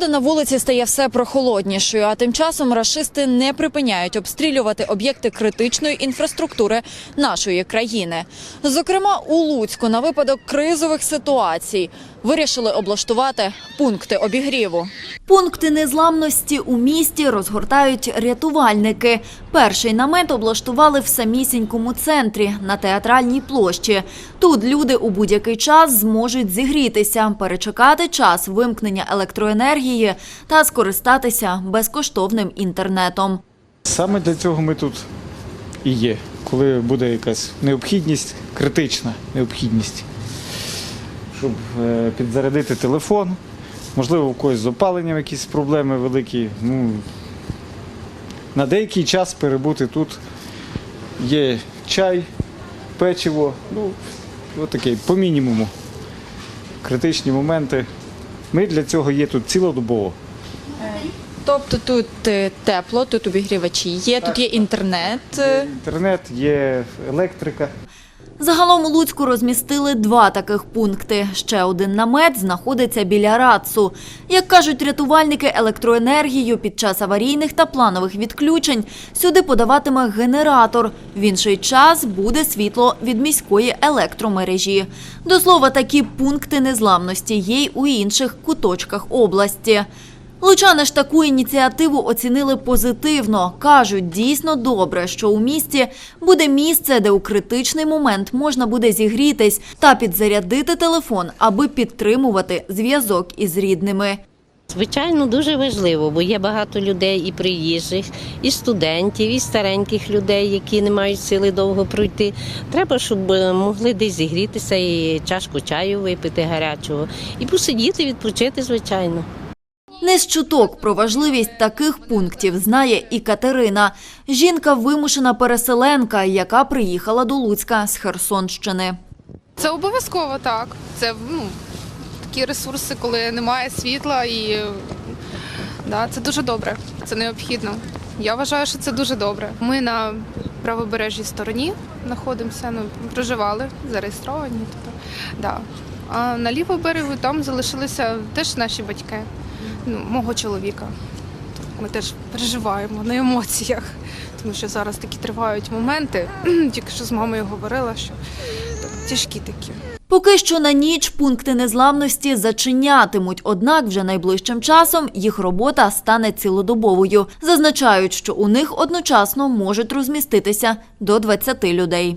Погода на вулиці стає все прохолоднішою, а тим часом рашисти не припиняють обстрілювати об'єкти критичної інфраструктури нашої країни. Зокрема, у Луцьку на випадок кризових ситуацій вирішили облаштувати пункти обігріву. Пункти незламності у місті розгортають рятувальники. Перший намет облаштували в самісінькому центрі на театральній площі. Тут люди у будь-який час зможуть зігрітися, перечекати час вимкнення електроенергії та скористатися безкоштовним інтернетом. Саме для цього ми тут і є, коли буде якась необхідність, критична необхідність, щоб е, підзарядити телефон, можливо, у когось з опаленням якісь проблеми великі. Ну, на деякий час перебути тут є чай, печиво, ну, отакий, по мінімуму. Критичні моменти. Ми для цього є тут цілодобово. Тобто тут е, тепло, тут обігрівачі є, тут є інтернет. е, Інтернет, є електрика. Загалом у Луцьку розмістили два таких пункти. Ще один намет знаходиться біля РАЦу. Як кажуть рятувальники, електроенергію під час аварійних та планових відключень сюди подаватиме генератор. В інший час буде світло від міської електромережі. До слова, такі пункти незламності є й у інших куточках області. Лучани ж таку ініціативу оцінили позитивно. Кажуть, дійсно добре, що у місті буде місце, де у критичний момент можна буде зігрітись та підзарядити телефон, аби підтримувати зв'язок із рідними. Звичайно, дуже важливо, бо є багато людей і приїжджих, і студентів, і стареньких людей, які не мають сили довго пройти. Треба, щоб е, могли десь зігрітися і чашку чаю випити гарячого, і посидіти, відпочити, звичайно. Не з чуток про важливість таких пунктів знає і Катерина. Жінка вимушена переселенка, яка приїхала до Луцька з Херсонщини. Це обов'язково так. Це ну, такі ресурси, коли немає світла, і да, це дуже добре. Це необхідно. Я вважаю, що це дуже добре. Ми на правобережній стороні знаходимося, ну, проживали, зареєстровані. Тобто, да. А на лівому берегу там залишилися теж наші батьки, ну, мого чоловіка. Ми теж переживаємо на емоціях, тому що зараз такі тривають моменти. Тільки що з мамою говорила, що тяжкі такі. Поки що на ніч пункти незламності зачинятимуть, однак вже найближчим часом їх робота стане цілодобовою. Зазначають, що у них одночасно можуть розміститися до 20 людей.